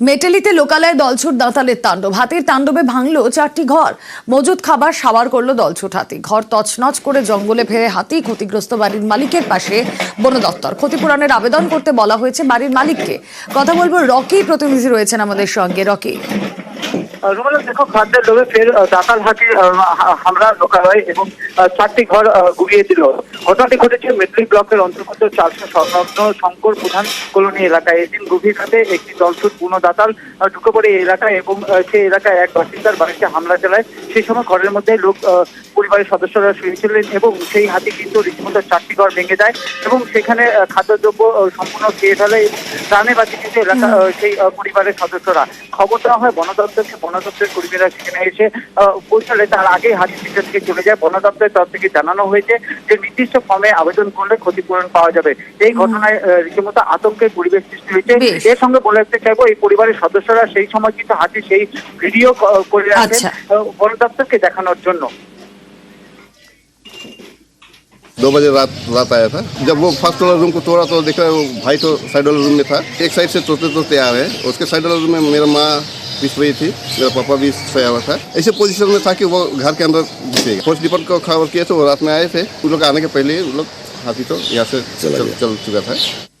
মেটেলিতে লোকালয় দলছুট দাঁতালের তাণ্ডব। হাতির তাণ্ডবে ভাঙলো চারটি ঘর। মজুদ খাবার সাবার করল দলছুট হাতি। ঘর তছনছ করে জঙ্গলে ফেরে হাতি ক্ষতিগ্রস্ত বাড়ির মালিকের পাশে বন দপ্তর। ক্ষতিপূরণের আবেদন করতে বলা হয়েছে বাড়ির মালিককে। কথা বলব রকি প্রতিনিধি রয়েছেন আমাদের সঙ্গে। রকি। রুমাল দেখো খাদ্যের লোভে ফের দাতাল হাতির হামলা লোকালয় এবং চারটি ঘর গুড়িয়ে দিল। ঘটনাটি ঘটেছে মেটলি ব্লকের অন্তর্গত চারশো সংলগ্ন শঙ্কর প্রধান কলোনি এলাকায়। এদিন গভীর রাতে একটি দলছুট পূর্ণ দাতাল ঢুকে পড়ে এলাকায় এবং সেই এলাকায় এক বাসিন্দার বাড়িতে হামলা চালায়। সেই সময় ঘরের মধ্যে লোক আহ, পরিবারের সদস্যরা শুয়েছিলেন এবং সেই হাতি কিন্তু রীতিমতো চারটি ঘর ভেঙে যায় এবং সেখানে খাদ্যদ্রব্য সম্পূর্ণ খেয়ে ফেলে এবং প্রাণে বাঁচি কিন্তু এলাকা সেই পরিবারের সদস্যরা। খবর দেওয়া হয় বন দপ্তরকে বন দপ্তরের কর্মীরা সেখানে এসে আহ, পৌঁছালে তার আগে হাতি সেখান থেকে চলে যায় বন দপ্তরের তরফ থেকে জানানো হয়েছে যে নির্দিষ্ট ফর্মে আবেদন করলে ক্ষতিপূরণ পাওয়া যাবে এই ঘটনায় আহ, রীতিমতো আতঙ্কের পরিবেশ সৃষ্টি হয়েছে বেশ। এর সঙ্গে বলে রাখতে চাইবো এই পরিবারের সদস্যরা সেই সময় কিন্তু হাতি সেই ভিডিও ক- করে রাখেন আচ্ছা। আহ, বন দপ্তরকে দেখানোর জন্য दो बजे रात रात आया था जब वो फर्स्ट वाला रूम को तोड़ा तो देखा वो भाई तो साइड वाले रूम में था एक साइड से तोड़ते तोड़ते आ रहे हैं उसके साइड वाले रूम में मेरा माँ पिस रही थी। मेरा पापा भी सोया हुआ था। ऐसे पोजीशन में था कि वो घर के अंदर घुसेगा। फ़र्स्ट डिपार्ट को खबर किए थे वो रात में आए थे। उन लोग आने के पहले उन लोग हाथी तो यहाँ से चल, चल चुका था।